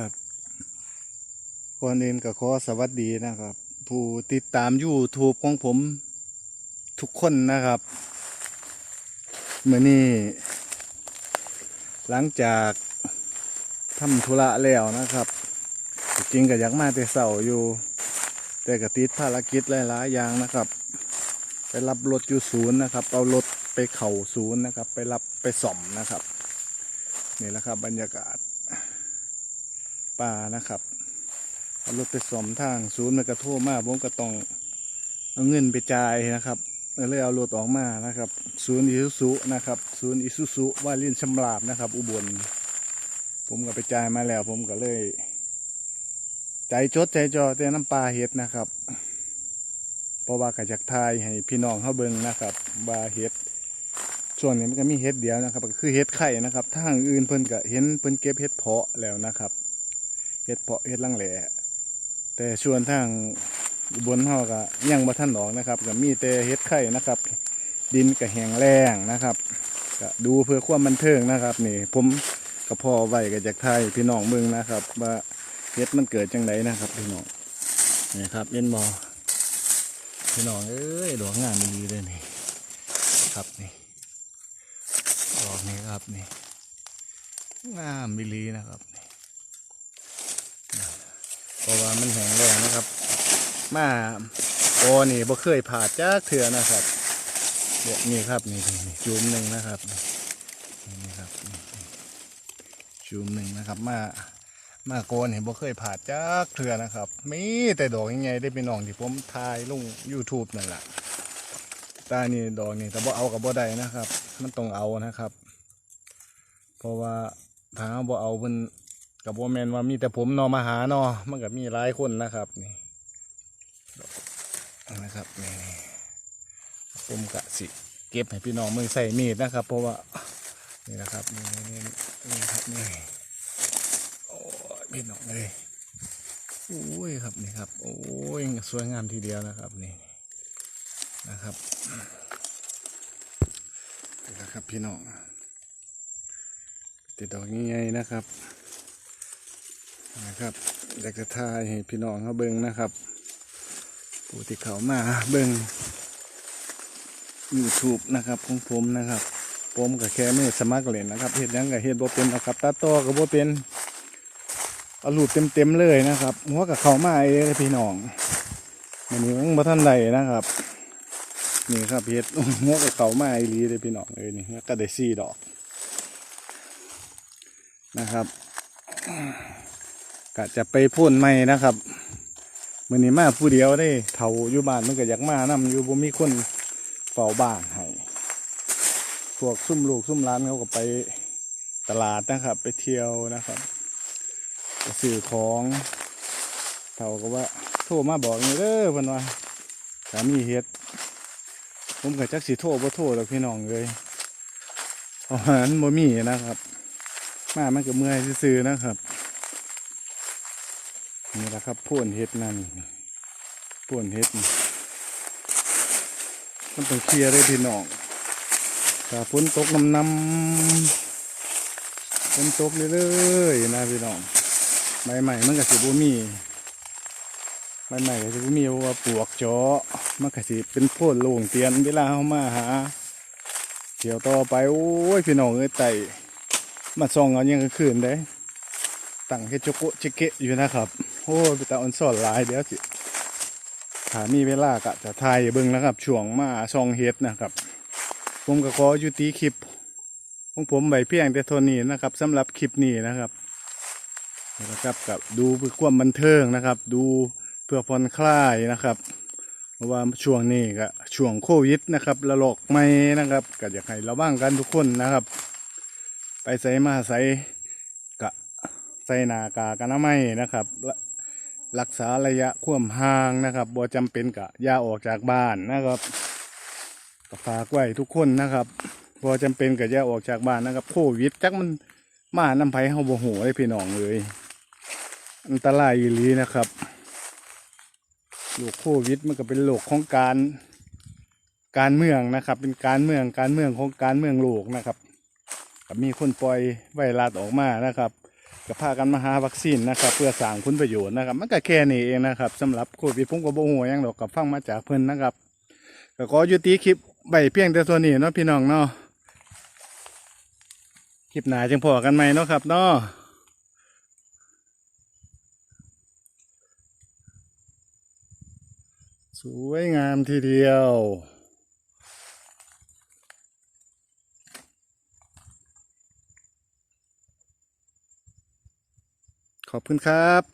ครับก่อนอื่นก็ขอสวัสดีนะครับ ผู้ติดตาม YouTube ของผมทุกคนนะครับเมื่อนี้หลังจากทำธุระแล้วนะครับ จริงก็อยากมาแต่เสาอยู่ แต่ก็ติดภารกิจหลายๆอย่างนะครับ ไปรับรถอยู่ศูนย์นะครับ เอารถไปเข่าศูนย์นะครับ ไปรับไปส่อมนะครับ นี่แหละครับบรรยากาศ ป่านะครับรถไปสมทางศูนย์มันกระโทษมากผมก็ต้องเอาเงินไปจ่ายนะครับเลยเอารถออกมานะครับ ศูนย์อิซุสุนะครับ ศูนย์อิซุสุว่าลินชำราบนะครับ อุบล ผมก็ไปจ่ายมาแล้ว ผมก็เลย ใจจดใจจอแต่น้ำปลาเห็ดนะครับเพราะว่ากระจักทายให้พี่น้องเขาเบิ่งนะครับว่าเห็ดส่วนนี้มันก็มีเห็ดเดียวนะครับ ก็คือเห็ดไข่นะครับทางอื่นเพิ่นก็เห็นเพิ่นเก็บเห็ดเพาะแล้วนะครับ เห็ดเพาะเห็ดลังแหล่แต่ส่วนทางบลเฮาก็ยังบ่ทันออกนะครับก็มีแต่เห็ดไข่นะครับ ดินก็แห้งแล้งนะครับก็ดูเพื่อความบันเทิงนะครับ นี่ ผมกับพ่อไว้ก็จากไทยพี่น้องเมืองนะครับ ว่าเห็ดมันเกิดจังไดนะครับ พี่น้องนี่ครับเล่นบอพี่น้องเอ้ยดอกงามดีเลยนี่ครับนี่ดอกนี้ครับนี่งามมิลีนะครับนี่ เพราะว่ามันแห้งแรงนะครับ มาโอนี่บ่เคยผ่าดจากเถื่อนะครับเดี๋ยวนี่ครับนี่นี่จุ่มหนึ่งนะครับนี่ครับจุ่มหนึ่งนะครับ มามาโกนเห็นบ่เคยผ่าจากเถื่อนะครับ มีแต่ดอกยังไงได้เป็นน้องที่ผมถ่ายลง YouTube นั่นแหละตานี่ดอกนี่แต่บ่เอากับบ่ได้นะครับ มันต้องเอานะครับ เพราะว่าถ้าบ่เอามัน กับบ่แมนว่ามีแต่ผมนอมาหานอมันก็มีหลายคนนะครับนี่นะครับนี่ผมกะสิเก็บให้พี่น้องมือใส่มีดนะครับ เพราะว่านี่นะครับนี่นี่นี่นี่ครับนี่โอ้ยพี่น้องเลยโอ้ยครับนี่ครับ โอ้ยสวยงามทีเดียวนะครับนี่นะครับนี่นะครับพี่น้องติดดอกง่ายๆนะครับ นะครับอยากจะทายให้พี่น้องเขาเบิ้งนะครับผู้ที่เขามาเบิ้ง YouTube นะครับของผมนะครับ ผมก็แค่ไม่สมัครเล่นนะครับเฮ็ดยังกับเฮ็ดบ่เป็นนะครับตาโตอก็บ่เป็นเอารูปเต็มๆเลยนะครับหัวกับเขามาเองพี่น้องมันนี้ยังบ่ทันใดนะครับนี่ครับเฮ็ดหัวกับเขามาอีลีเลยพี่น้องเอ้ยนี่ก็ได้สี่ดอกนะครับ ก็จะไปพ่นใหม่นะครับมื้อนี้มาผู้เดียวได้เฒ่าอยู่บ้านมันก็อยากมานํอยู่บ่มีคนเฝ้าบ้านให้พวกซุ่มลูกซุ่มร้านเขาก็ไปตลาดนะครับ ไปเที่ยวนะครับไปซื้อของเฒ่าก็ว่า โทรมาบอกนี่เด้อพิ่นว่าสามีเฮ็ดผมกับจักสีโทษบ่โทษหรอกพี่น้องเลยเพราะว่ามันบ่มีนะครับ มามันก็เมื่อยซื่อนะครับ นี่แหละครับพ่นเห็ดนั่นพ่นเห็ดมันต้องเคลียร์เลยพี่น้องถ้าฝนตกน้ำน้ำฝนตกเรื่อยๆนะพี่น้องใบใหม่มันก็สิบ่มีใบใหม่ก็สิบ่มีเพราะว่าปลวกเจาะมันก็สิเป็นโพดโล่งเตียนเวลาเฮามาหาเที่ยวต่อไปโอ้ยพี่น้องเอ้ยไต่มาส่องเอายังกลางคืนได้ตั้งเฮ็ดโจโกะเจเกะอยู่นะครับ โอ้ยไปตาออนสอนหลายเดี๋ยวสิถ้ามีเวลาก็จะถ่ายให้เบิ่งนะครับช่วงมาส่องเฮ็ดนะครับ ผมก็ขอยุติคลิปของผมไว้เพียงแต่ท่านี้นะครับสำหรับคลิปนี้นะครับนะครับกับดูเพื่อความบันเทิงนะครับ ดูเพื่อผ่อนคลายนะครับเพราะว่าช่วงนี้ก็ช่วงโควิดนะครับระลอกใหม่นะครับก็อยากให้ระวังกันทุกคนนะครับ ไปใส่มาใส่กะใส่หน้ากากอนามัยนะครับและ รักษาระยะความห่างนะครับบ่จำเป็นกะอย่าออกจากบ้านนะครับก็ฝากไว้ทุกคนนะครับบ่จำเป็นกะอย่าออกจากบ้านนะครับโควิดจักมันมานำไผเฮาบ่ฮู้เลยพี่น้องเลย อันตรายอีหลีนะครับโรคโควิดมันก็เป็นโรคของการการเมืองนะครับ เป็นการเมืองการเมืองของการเมืองโลกนะครับมีคนปล่อยไวรัสออกมานะครับ ก็พากันมาหาวัคซีนนะครับ เพื่อสร้างคุณประโยชน์นะครับมันก็แค่นี้เองนะครับสำหรับโควิดผมก็บ่ฮู้หยังดอกกับฟังมาจากเพิ่นนะครับก็ขอยุติคลิปไว้เพียงแต่ตัวนี้เนาะพี่น้องเนาะคลิปหนาจึงพอกันใหมเนาะครับเนาะสวยงามทีเดียว ขอบคุณครับ